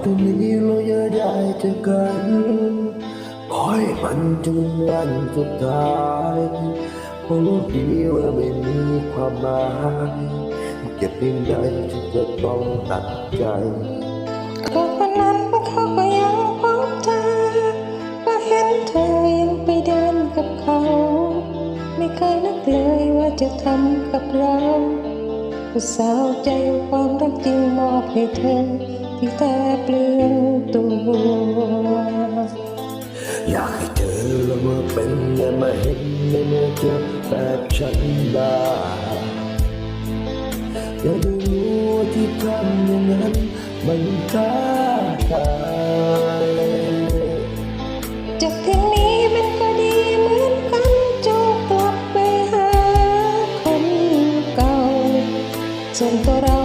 ไปนี้เราอย่าได้เจอกันขอให้มันจนวันสุดท้ายเพราะรู้ดีว่าไม่มีความหมายเก็บเพียงใดที่จะต้องตัดใจก็วันนั้นเขาก็ยังพบเธอก็เห็นเธอยังไปเดินกับเขา ไม่เคยนึกเลยว่าจะทำกับเราผู้สาวใจความรักจริงมอบให้เธอ แต่เปลืองตัว อยากให้เธอละเมื่อเป็นอย่ามาเห็นในเมื่อเธอแบบฉันได้อย่าได้รู้ว่าที่ทำอย่างนั้นมันท้าทายจากที่นี้มันก็ดีเหมือนกันจงกลับไปหาคนเก่าส่วนตัวเรา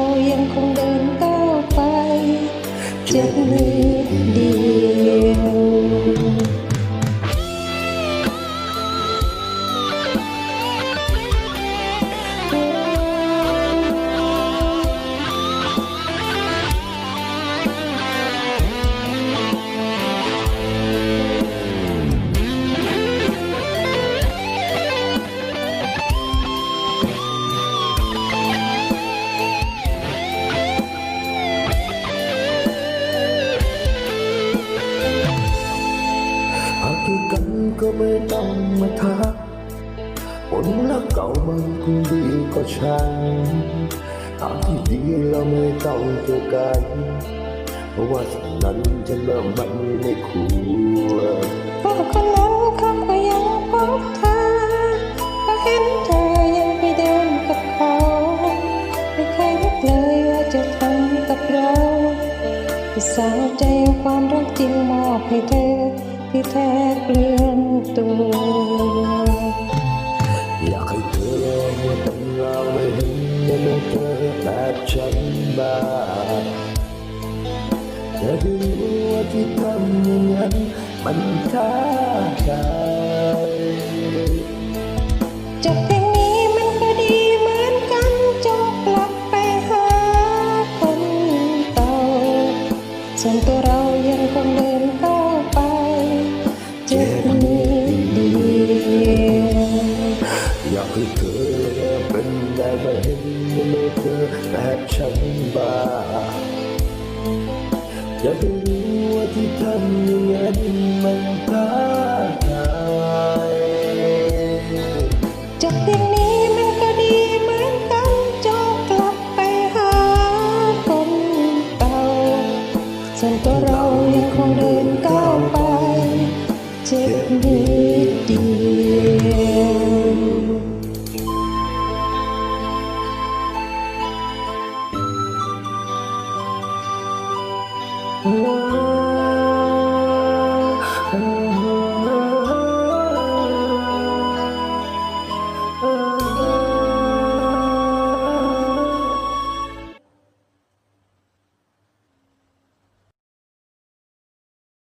ก็ไม่ต้องมาทักผลลัพธ์เก่ามันคงดีก็ช่างทางที่ดีเราไม่ต้องเจอกัน เพราะว่าสิ่งนั้นจะเริ่มมันไม่ควรก็คนนั้นเขาก็ยังพบเธอก็เห็นเธอยังไปเดินกับเขาไม่เคยนึกเลยว่าจะทำกับเราที่สาวใจความรักจริงมอบให้เธอ ที่แท้เปลืองตัว อยากให้เธอลองมาเป็นเราไม่เห็นในเมื่อเธอแบบฉันบ้างจะได้รู้ว่าที่ทำอย่างนั้นมันท้า เจ็บนิดเดียวอยา take me